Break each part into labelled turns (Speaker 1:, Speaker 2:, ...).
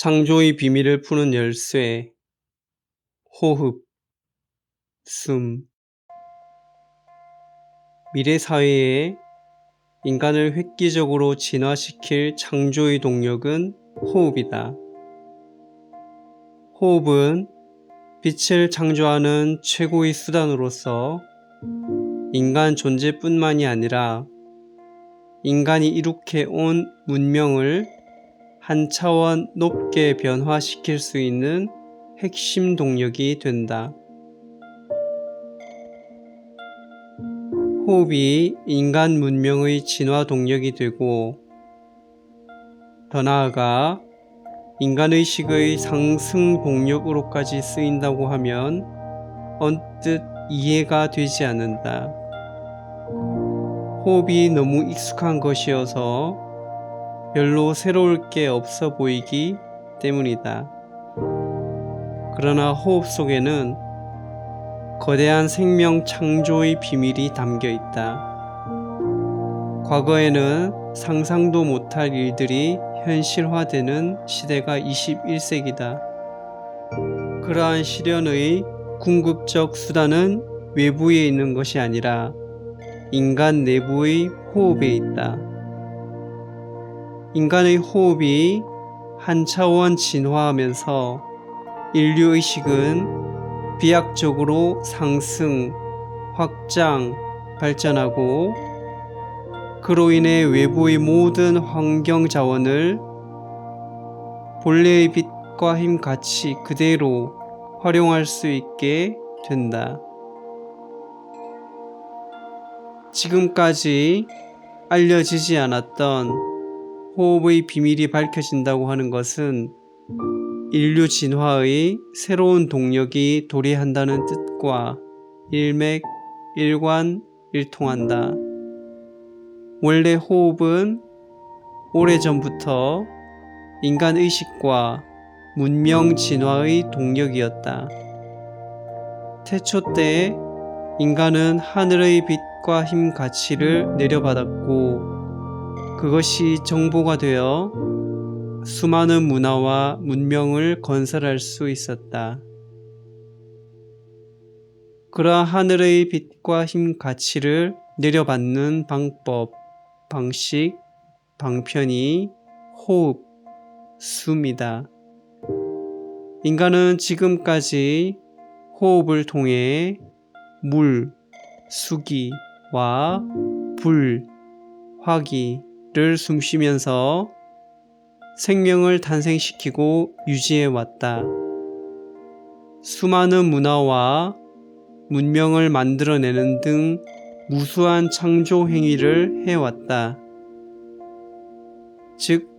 Speaker 1: 창조의 비밀을 푸는 열쇠, 호흡, 숨. 미래 사회에 인간을 획기적으로 진화시킬 창조의 동력은 호흡이다. 호흡은 빛을 창조하는 최고의 수단으로서 인간 존재뿐만이 아니라 인간이 이룩해 온 문명을 한 차원 높게 변화시킬 수 있는 핵심 동력이 된다. 호흡이 인간 문명의 진화 동력이 되고 더 나아가 인간의식의 상승 동력으로까지 쓰인다고 하면 언뜻 이해가 되지 않는다. 호흡이 너무 익숙한 것이어서 별로 새로울 게 없어 보이기 때문이다. 그러나 호흡 속에는 거대한 생명 창조의 비밀이 담겨 있다. 과거에는 상상도 못할 일들이 현실화되는 시대가 21세기다. 그러한 실현의 궁극적 수단은 외부에 있는 것이 아니라 인간 내부의 호흡에 있다. 인간의 호흡이 한 차원 진화하면서 인류 의식은 비약적으로 상승, 확장, 발전하고 그로 인해 외부의 모든 환경 자원을 본래의 빛과 힘 같이 그대로 활용할 수 있게 된다. 지금까지 알려지지 않았던 호흡의 비밀이 밝혀진다고 하는 것은 인류 진화의 새로운 동력이 도래한다는 뜻과 일맥, 일관, 일통한다. 원래 호흡은 오래전부터 인간 의식과 문명 진화의 동력이었다. 태초 때 인간은 하늘의 빛과 힘 가치를 내려받았고 그것이 정보가 되어 수많은 문화와 문명을 건설할 수 있었다. 그러한 하늘의 빛과 힘 가치를 내려받는 방법, 방식, 방편이 호흡, 숨이다. 인간은 지금까지 호흡을 통해 물, 수기와 불, 화기 를 숨쉬면서 생명을 탄생시키고 유지해 왔다. 수많은 문화와 문명을 만들어내는 등 무수한 창조 행위를 해왔다. 즉,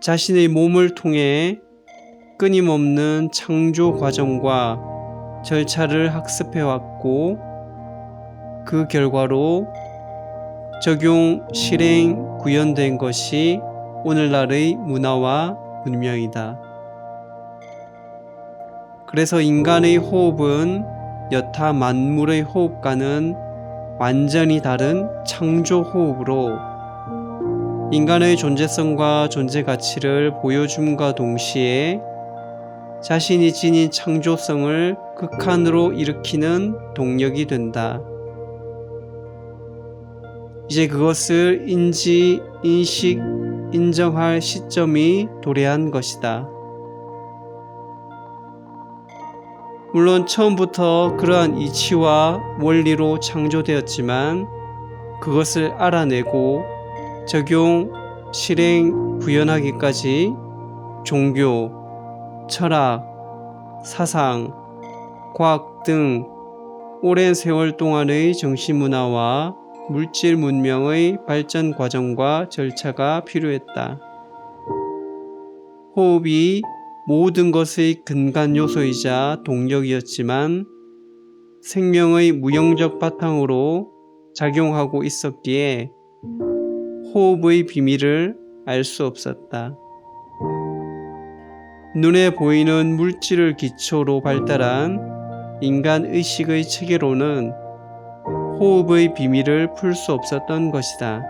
Speaker 1: 자신의 몸을 통해 끊임없는 창조 과정과 절차를 학습해왔고, 그 결과로 적용, 실행, 구현된 것이 오늘날의 문화와 문명이다. 그래서 인간의 호흡은 여타 만물의 호흡과는 완전히 다른 창조 호흡으로 인간의 존재성과 존재 가치를 보여줌과 동시에 자신이 지닌 창조성을 극한으로 일으키는 동력이 된다. 이제 그것을 인지, 인식, 인정할 시점이 도래한 것이다. 물론 처음부터 그러한 이치와 원리로 창조되었지만 그것을 알아내고 적용, 실행, 구현하기까지 종교, 철학, 사상, 과학 등 오랜 세월 동안의 정신문화와 물질 문명의 발전 과정과 절차가 필요했다. 호흡이 모든 것의 근간 요소이자 동력이었지만 생명의 무형적 바탕으로 작용하고 있었기에 호흡의 비밀을 알 수 없었다. 눈에 보이는 물질을 기초로 발달한 인간 의식의 체계로는 호흡의 비밀을 풀 수 없었던 것이다.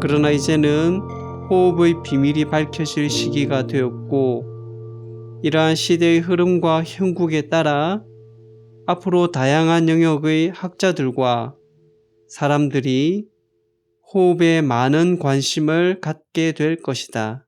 Speaker 1: 그러나 이제는 호흡의 비밀이 밝혀질 시기가 되었고, 이러한 시대의 흐름과 형국에 따라 앞으로 다양한 영역의 학자들과 사람들이 호흡에 많은 관심을 갖게 될 것이다.